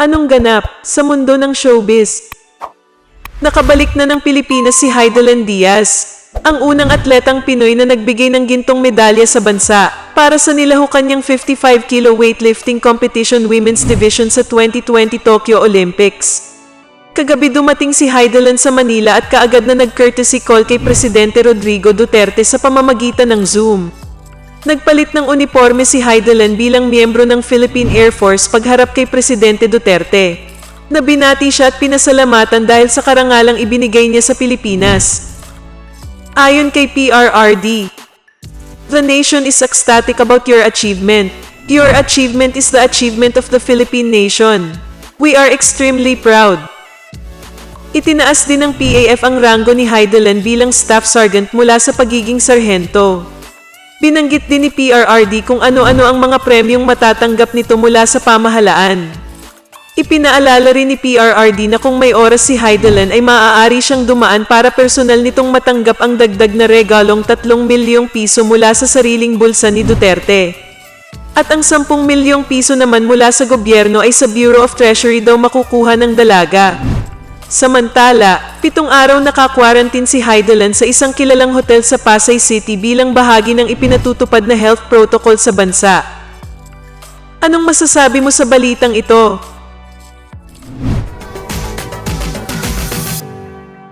Anong ganap sa mundo ng showbiz? Nakabalik na ng Pilipinas si Heidelan Diaz, ang unang atletang Pinoy na nagbigay ng gintong medalya sa bansa para sa nilahukan niyang 55 kilo weightlifting competition women's division sa 2020 Tokyo Olympics. Kagabi dumating si Heidelan sa Manila at kaagad na nag-courtesy call kay Presidente Rodrigo Duterte sa pamamagitan ng Zoom. Nagpalit ng uniforme si Heidelan bilang miyembro ng Philippine Air Force pagharap kay Presidente Duterte. Nabinati siya at pinasalamatan dahil sa karangalang ibinigay niya sa Pilipinas. Ayon kay PRRD, The nation is ecstatic about your achievement. Your achievement is the achievement of the Philippine nation. We are extremely proud. Itinaas din ng PAF ang ranggo ni Heidelan bilang staff sergeant mula sa pagiging sarhento. Binanggit din ni PRRD kung ano-ano ang mga premyong matatanggap nito mula sa pamahalaan. Ipinaalala rin ni PRRD na kung may oras si Heidelan ay maaari siyang dumaan para personal nitong matanggap ang dagdag na regalong 3 milyong piso mula sa sariling bulsa ni Duterte. At ang 10 milyong piso naman mula sa gobyerno ay sa Bureau of Treasury daw makukuha ng dalaga. Samantala, pitong araw naka-quarantine si Heidelan sa isang kilalang hotel sa Pasay City bilang bahagi ng ipinatutupad na health protocol sa bansa. Anong masasabi mo sa balitang ito?